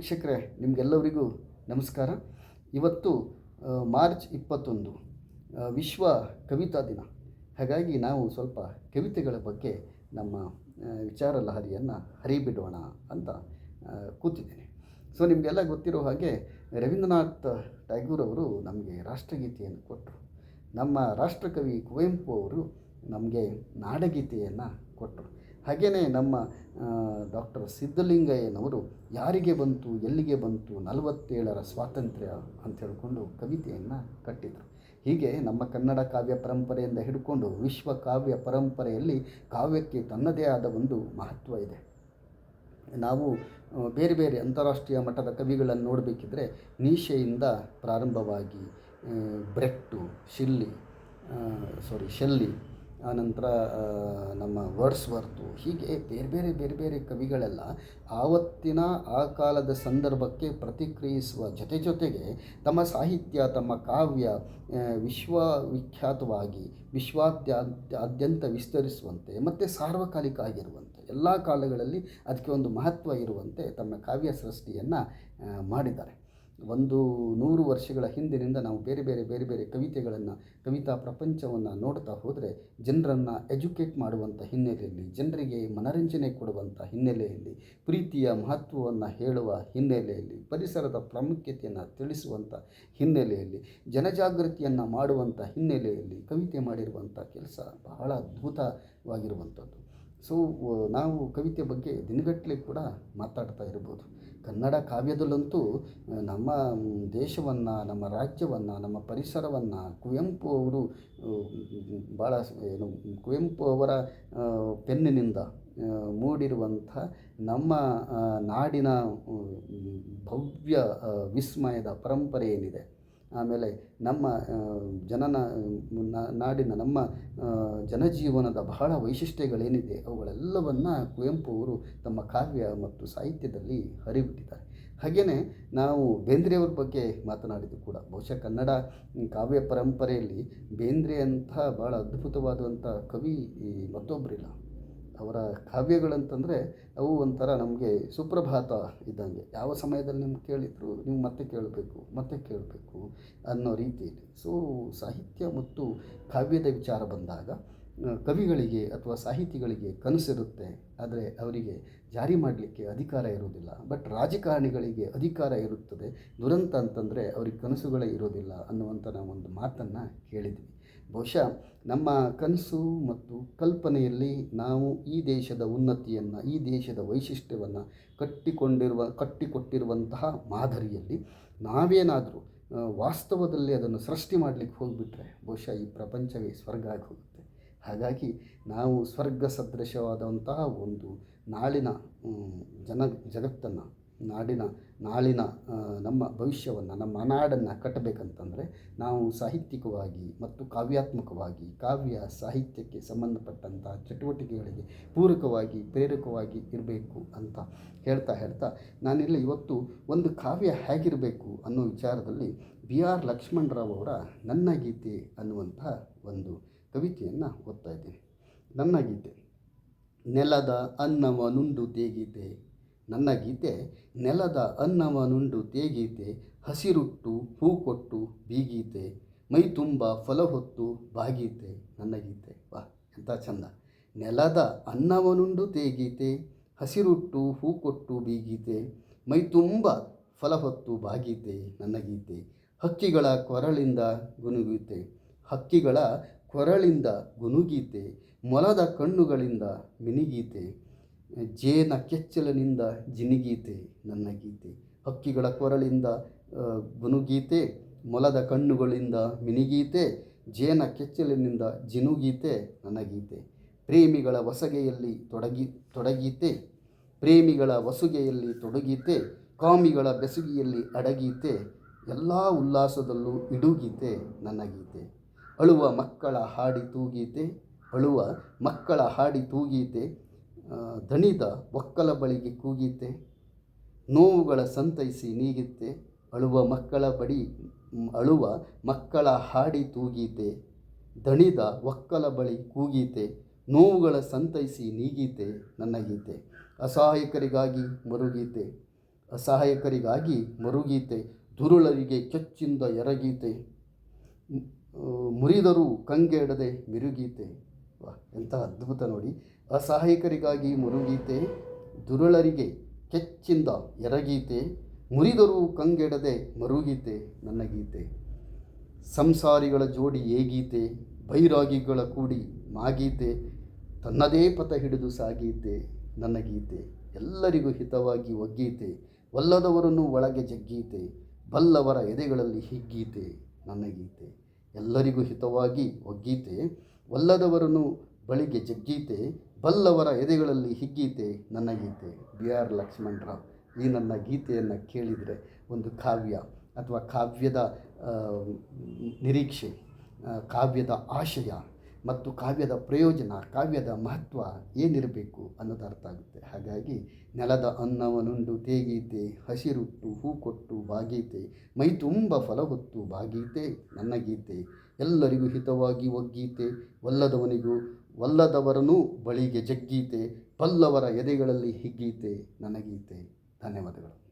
ವೀಕ್ಷಕರೇ, ನಿಮಗೆಲ್ಲರಿಗೂ ನಮಸ್ಕಾರ. ಇವತ್ತು ಮಾರ್ಚ್ ಇಪ್ಪತ್ತೊಂದು ವಿಶ್ವ ಕವಿತಾ ದಿನ. ಹಾಗಾಗಿ ನಾವು ಸ್ವಲ್ಪ ಕವಿತೆಗಳ ಬಗ್ಗೆ ನಮ್ಮ ವಿಚಾರ ಲಹರಿಯನ್ನು ಹರಿಬಿಡೋಣ ಅಂತ ಕೂತಿದ್ದೇನೆ. ಸೊ ನಿಮಗೆಲ್ಲ ಗೊತ್ತಿರೋ ಹಾಗೆ ರವೀಂದ್ರನಾಥ್ ಟ್ಯಾಗೂರ್ ಅವರು ನಮಗೆ ರಾಷ್ಟ್ರಗೀತೆಯನ್ನು ಕೊಟ್ಟರು ನಮ್ಮ ರಾಷ್ಟ್ರಕವಿ ಕುವೆಂಪು ಅವರು ನಮಗೆ ನಾಡಗೀತೆಯನ್ನು ಕೊಟ್ಟರು ಹಾಗೆಯೇ ನಮ್ಮ ಡಾಕ್ಟರ್ ಸಿದ್ಧಲಿಂಗಯ್ಯನವರು ಯಾರಿಗೆ ಬಂತು, ಎಲ್ಲಿಗೆ ಬಂತು, ನಲವತ್ತೇಳರ ಸ್ವಾತಂತ್ರ್ಯ ಅಂತ ಹೇಳಿಕೊಂಡು ಕವಿತೆಯನ್ನು ಕಟ್ಟಿದರು. ಹೀಗೆ ನಮ್ಮ ಕನ್ನಡ ಕಾವ್ಯ ಪರಂಪರೆಯಿಂದ ಹಿಡ್ಕೊಂಡು ವಿಶ್ವ ಕಾವ್ಯ ಪರಂಪರೆಯಲ್ಲಿ ಕಾವ್ಯಕ್ಕೆ ತನ್ನದೇ ಆದ ಒಂದು ಮಹತ್ವ ಇದೆ. ನಾವು ಬೇರೆ ಬೇರೆ ಅಂತಾರಾಷ್ಟ್ರೀಯ ಮಟ್ಟದ ಕವಿಗಳನ್ನು ನೋಡಬೇಕಿದ್ರೆ ನೀಶೆಯಿಂದ ಪ್ರಾರಂಭವಾಗಿ ಬ್ರೆಟ್ಟು, ಶಿಲ್ಲಿ ಸಾರಿ ಶೆಲ್ಲಿ ಆನಂತರ ನಮ್ಮ ನಮ್ಮ ವರ್ಡ್ಸ್ವರ್ತು ಹೀಗೆ ಬೇರೆ ಬೇರೆ ಬೇರೆ ಬೇರೆ ಕವಿಗಳೆಲ್ಲ ಆವತ್ತಿನ, ಆ ಕಾಲದ ಸಂದರ್ಭಕ್ಕೆ ಪ್ರತಿಕ್ರಿಯಿಸುವ ಜೊತೆ ಜೊತೆಗೆ ತಮ್ಮ ಸಾಹಿತ್ಯ, ತಮ್ಮ ಕಾವ್ಯ ವಿಶ್ವವಿಖ್ಯಾತವಾಗಿ ವಿಶ್ವಾದ್ಯಂತ ಆದ್ಯಂತ ವಿಸ್ತರಿಸುವಂತೆ, ಮತ್ತು ಸಾರ್ವಕಾಲಿಕ ಆಗಿರುವಂತೆ, ಎಲ್ಲ ಕಾಲಗಳಲ್ಲಿ ಅದಕ್ಕೆ ಒಂದು ಮಹತ್ವ ಇರುವಂತೆ ತಮ್ಮ ಕಾವ್ಯ ಸೃಷ್ಟಿಯನ್ನು ಮಾಡಿದ್ದಾರೆ. ಒಂದು ನೂರು ವರ್ಷಗಳ ಹಿಂದಿನಿಂದ ನಾವು ಬೇರೆ ಬೇರೆ ಬೇರೆ ಬೇರೆ ಕವಿತೆಗಳನ್ನು, ಕವಿತಾ ಪ್ರಪಂಚವನ್ನು ನೋಡ್ತಾ ಹೋದರೆ ಜನರನ್ನು ಎಜುಕೇಟ್ ಮಾಡುವಂಥ ಹಿನ್ನೆಲೆಯಲ್ಲಿ, ಜನರಿಗೆ ಮನರಂಜನೆ ಕೊಡುವಂಥ ಹಿನ್ನೆಲೆಯಲ್ಲಿ, ಪ್ರೀತಿಯ ಮಹತ್ವವನ್ನು ಹೇಳುವ ಹಿನ್ನೆಲೆಯಲ್ಲಿ, ಪರಿಸರದ ಪ್ರಾಮುಖ್ಯತೆಯನ್ನು ತಿಳಿಸುವಂಥ ಹಿನ್ನೆಲೆಯಲ್ಲಿ, ಜನಜಾಗೃತಿಯನ್ನು ಮಾಡುವಂಥ ಹಿನ್ನೆಲೆಯಲ್ಲಿ ಕವಿತೆ ಮಾಡಿರುವಂಥ ಕೆಲಸ ಬಹಳ ಅದ್ಭುತವಾಗಿರುವಂಥದ್ದು ಸೊ ನಾವು ಕವಿತೆ ಬಗ್ಗೆ ದಿನಗಟ್ಟಲೆ ಕೂಡ ಮಾತಾಡ್ತಾ ಇರ್ಬೋದು. ಕನ್ನಡ ಕಾವ್ಯದಲ್ಲಂತೂ ನಮ್ಮ ದೇಶವನ್ನು, ನಮ್ಮ ರಾಜ್ಯವನ್ನು, ನಮ್ಮ ಪರಿಸರವನ್ನು ಕುವೆಂಪು ಅವರು ಭಾಳ ಏನು, ಕುವೆಂಪು ಅವರ ಪೆನ್ನಿನಿಂದ ಮೂಡಿರುವಂಥ ನಮ್ಮ ನಾಡಿನ ಭವ್ಯ ವಿಸ್ಮಯದ ಪರಂಪರೆ ಏನಿದೆ. ಆಮೇಲೆ ನಮ್ಮ ಜನನ ನಾಡಿನ ನಮ್ಮ ಜನಜೀವನದ ಬಹಳ ವೈಶಿಷ್ಟ್ಯಗಳೇನಿದೆ ಅವುಗಳೆಲ್ಲವನ್ನು ಕುವೆಂಪು ಅವರು ತಮ್ಮ ಕಾವ್ಯ ಮತ್ತು ಸಾಹಿತ್ಯದಲ್ಲಿ ಹರಿಬಿಟ್ಟಿದ್ದಾರೆ. ಹಾಗೆಯೇ ನಾವು ಬೇಂದ್ರೆಯವ್ರ ಬಗ್ಗೆ ಮಾತನಾಡಿದ್ದು ಕೂಡ, ಬಹುಶಃ ಕನ್ನಡ ಕಾವ್ಯ ಪರಂಪರೆಯಲ್ಲಿ ಬೇಂದ್ರೆ ಅಂತ ಭಾಳ ಅದ್ಭುತವಾದಂಥ ಕವಿ ಮತ್ತೊಬ್ಬರಿಲ್ಲ. ಅವರ ಕಾವ್ಯಗಳಂತಂದರೆ ಅವು ಒಂಥರ ನಮಗೆ ಸುಪ್ರಭಾತ ಇದ್ದಂಗೆ. ಯಾವ ಸಮಯದಲ್ಲಿ ನಿಮ್ಗೆ ಕೇಳಿದ್ರು ನೀವು ಮತ್ತೆ ಕೇಳಬೇಕು ಮತ್ತೆ ಕೇಳಬೇಕು ಅನ್ನೋ ರೀತಿಯಲ್ಲಿ. ಸೊ ಸಾಹಿತ್ಯ ಮತ್ತು ಕಾವ್ಯದ ವಿಚಾರ ಬಂದಾಗ ಕವಿಗಳಿಗೆ ಅಥವಾ ಸಾಹಿತಿಗಳಿಗೆ ಕನಸಿರುತ್ತೆ, ಆದರೆ ಅವರಿಗೆ ಜಾರಿ ಮಾಡಲಿಕ್ಕೆ ಅಧಿಕಾರ ಇರೋದಿಲ್ಲ ಬಟ್ ರಾಜಕಾರಣಿಗಳಿಗೆ ಅಧಿಕಾರ ಇರುತ್ತದೆ. ದುರಂತ ಅಂತಂದರೆ ಅವ್ರಿಗೆ ಕನಸುಗಳೇ ಇರೋದಿಲ್ಲ ಅನ್ನುವಂಥ ನಾವು ಒಂದು ಮಾತನ್ನು ಕೇಳಿದ್ವಿ. ಬಹುಶಃ ನಮ್ಮ ಕನಸು ಮತ್ತು ಕಲ್ಪನೆಯಲ್ಲಿ ನಾವು ಈ ದೇಶದ ಉನ್ನತಿಯನ್ನು, ಈ ದೇಶದ ವೈಶಿಷ್ಟ್ಯವನ್ನು ಕಟ್ಟಿಕೊಂಡಿರುವ, ಕಟ್ಟಿಕೊಟ್ಟಿರುವಂತಹ ಮಾದರಿಯಲ್ಲಿ ನಾವೇನಾದರೂ ವಾಸ್ತವದಲ್ಲಿ ಅದನ್ನು ಸೃಷ್ಟಿ ಮಾಡಲಿಕ್ಕೆ ಹೋಗಿಬಿಟ್ರೆ ಬಹುಶಃ ಈ ಪ್ರಪಂಚವೇ ಸ್ವರ್ಗ ಆಗಿ ಹೋಗುತ್ತೆ. ಹಾಗಾಗಿ ನಾವು ಸ್ವರ್ಗ ಸದೃಶವಾದಂತಹ ಒಂದು ನಾಳಿನ ಜನ, ಜಗತ್ತನ್ನು, ನಾಡಿನ ನಾಳಿನ ನಮ್ಮ ಭವಿಷ್ಯವನ್ನು, ನಮ್ಮ ನಾಡನ್ನು ಕಟ್ಟಬೇಕಂತಂದರೆ ನಾವು ಸಾಹಿತ್ಯಿಕವಾಗಿ ಮತ್ತು ಕಾವ್ಯಾತ್ಮಕವಾಗಿ, ಕಾವ್ಯ ಸಾಹಿತ್ಯಕ್ಕೆ ಸಂಬಂಧಪಟ್ಟಂಥ ಚಟುವಟಿಕೆಗಳಿಗೆ ಪೂರಕವಾಗಿ, ಪ್ರೇರಕವಾಗಿ ಇರಬೇಕು ಅಂತ ಹೇಳ್ತಾ ಹೇಳ್ತಾ ನಾನಿಲ್ಲಿ ಇವತ್ತು ಒಂದು ಕಾವ್ಯ ಹೇಗಿರಬೇಕು ಅನ್ನೋ ವಿಚಾರದಲ್ಲಿ ಬಿ ಆರ್ ಲಕ್ಷ್ಮಣರಾವ್ ಅವರ ನನ್ನ ಗೀತೆ ಅನ್ನುವಂಥ ಒಂದು ಕವಿತೆಯನ್ನು ಓದ್ತಾ ಇದ್ದೀನಿ. ನನ್ನ ಗೀತೆ, ನೆಲದ ಅನ್ನವ ನುಂಡು ತೇಗೀತೆ ನನ್ನ ಗೀತೆ ನೆಲದ ಅನ್ನವನುಂಡು ತೇಗೀತೆ, ಹಸಿರುಟ್ಟು ಹೂ ಕೊಟ್ಟು ಬೀಗೀತೆ ಮೈ ತುಂಬ ಫಲ ಹೊತ್ತು ಬಾಗೀತೆ ನನ್ನ ಗೀತೆ. ವಾ ಎಂಥ ಚಂದ. ನೆಲದ ಅನ್ನವನುಂಡು ತೇಗೀತೆ, ಹಸಿರುಟ್ಟು ಹೂ ಕೊಟ್ಟು ಬೀಗೀತೆ ಮೈ ತುಂಬ ಫಲ ಹೊತ್ತು ಬಾಗೀತೆ ನನ್ನ ಗೀತೆ. ಹಕ್ಕಿಗಳ ಕೊರಳಿಂದ ಗುನುಗೀತೆ, ಹಕ್ಕಿಗಳ ಕೊರಳಿಂದ ಗುನುಗೀತೆ, ಮೊಲದ ಕಣ್ಣುಗಳಿಂದ ಮಿನಿಗೀತೆ ಜೇನ ಕೆಚ್ಚಲಿನಿಂದ ಜಿನಿಗೀತೆ, ನನ್ನ ಗೀತೆ. ಹಕ್ಕಿಗಳ ಕೊರಳಿಂದ ಗುನುಗೀತೆ. ಮೊಲದ ಕಣ್ಣುಗಳಿಂದ ಮಿನಿಗೀತೆ. ಜೇನ ಕೆಚ್ಚಲಿನಿಂದ ಜಿನುಗೀತೆ, ನನ್ನ ಗೀತೆ. ಪ್ರೇಮಿಗಳ ವಸಗೆಯಲ್ಲಿ ತೊಡಗಿ, ತೊಡಗೀತೆ. ಪ್ರೇಮಿಗಳ ವಸುಗೆಯಲ್ಲಿ ತೊಡಗೀತೆ. ಕಾಮಿಗಳ ಬೆಸುಗಿಯಲ್ಲಿ ಅಡಗೀತೆ. ಎಲ್ಲ ಉಲ್ಲಾಸದಲ್ಲೂ ಇಡುಗೀತೆ, ನನ್ನ ಗೀತೆ. ಅಳುವ ಮಕ್ಕಳ ಹಾಡಿ ತೂಗೀತೆ. ಅಳುವ ಮಕ್ಕಳ ಹಾಡಿ ತೂಗೀತೆ. ದಣಿದ ಒಕ್ಕಲ ಬಳಿಗೆ ಕೂಗೀತೆ ನೋವುಗಳ ಸಂತೈಸಿ ನೀಗಿತ್ತೆ ಅಳುವ ಮಕ್ಕಳ ಬಡಿ ಅಳುವ ಮಕ್ಕಳ ಹಾಡಿ ತೂಗೀತೆ ದಣಿದ ಒಕ್ಕಲ ಬಳಿ ಕೂಗೀತೆ ನೋವುಗಳ ಸಂತೈಸಿ ನೀಗೀತೆ ನನ್ನ ಗೀತೆ ಅಸಹಾಯಕರಿಗಾಗಿ ಮರುಗೀತೆ ಅಸಹಾಯಕರಿಗಾಗಿ ಮರುಗೀತೆ ದುರುಳರಿಗೆ ಕೆಚ್ಚಿಂದ ಎರಗೀತೆ ಮುರಿದರೂ ಕಂಗೆಡದೆ ಮಿರುಗೀತೆ ವಾ, ಎಂಥ ಅದ್ಭುತ ನೋಡಿ. ಅಸಹಾಯಕರಿಗಾಗಿ ಮುರುಗೀತೆ, ದುರುಳರಿಗೆ ಕೆಚ್ಚಿಂದ ಎರಗೀತೆ, ಮುರಿದರೂ ಕಂಗೆಡದೆ ಮರುಗೀತೆ ನನ್ನ ಗೀತೆ. ಸಂಸಾರಿಗಳ ಜೋಡಿ ಏಗೀತೆ, ಬೈರಾಗಿಗಳ ಕೂಡಿ ಮಾಗೀತೆ, ತನ್ನದೇ ಪಥ ಹಿಡಿದು ಸಾಗೀತೆ ನನ್ನ ಗೀತೆ. ಎಲ್ಲರಿಗೂ ಹಿತವಾಗಿ ಒಗ್ಗೀತೆ ಒಲ್ಲದವರನ್ನು ಒಳಗೆ ಜಗ್ಗೀತೆ, ಬಲ್ಲವರ ಎದೆಗಳಲ್ಲಿ ಹಿಗ್ಗೀತೆ ನನ್ನ ಗೀತೆ. ಎಲ್ಲರಿಗೂ ಹಿತವಾಗಿ ಒಗ್ಗೀತೆ ಒಲ್ಲದವರನ್ನು ಬಳಿಗೆ ಜಗ್ಗೀತೆ ಬಲ್ಲವರ ಎದೆಗಳಲ್ಲಿ ಹಿಗ್ಗೀತೆ, ನನ್ನ ಗೀತೆ. ಬಿ ಆರ್ ಲಕ್ಷ್ಮಣರಾವ್, ಈ ನನ್ನ ಗೀತೆಯನ್ನು ಕೇಳಿದರೆ ಒಂದು ಕಾವ್ಯ ಅಥವಾ ಕಾವ್ಯದ ನಿರೀಕ್ಷೆ ಕಾವ್ಯದ ಆಶಯ ಮತ್ತು ಕಾವ್ಯದ ಪ್ರಯೋಜನ, ಕಾವ್ಯದ ಮಹತ್ವ ಏನಿರಬೇಕು ಅನ್ನೋದು ಅರ್ಥ ಆಗುತ್ತೆ. ಹಾಗಾಗಿ ನೆಲದ ಅನ್ನವನುಂಡು ತೇಗೀತೆ, ಹಸಿರುಟ್ಟು ಹೂ ಕೊಟ್ಟು ಬಾಗೀತೆ, ಮೈ ತುಂಬ ಫಲ ಹೊತ್ತು ಬಾಗೀತೆ, ನನ್ನ ಗೀತೆ. ಎಲ್ಲರಿಗೂ ಹಿತವಾಗಿ ಒಗ್ಗೀತೆ, ಒಲ್ಲದವನಿಗೂ ಒಲ್ಲದವರನೂ ಬಳಿಗೆ ಜಗ್ಗೀತೆ ಬಲ್ಲವರ ಎದೆಗಳಲ್ಲಿ ಹಿಗ್ಗೀತೆ ನನಗೀತೆ. ಧನ್ಯವಾದಗಳು.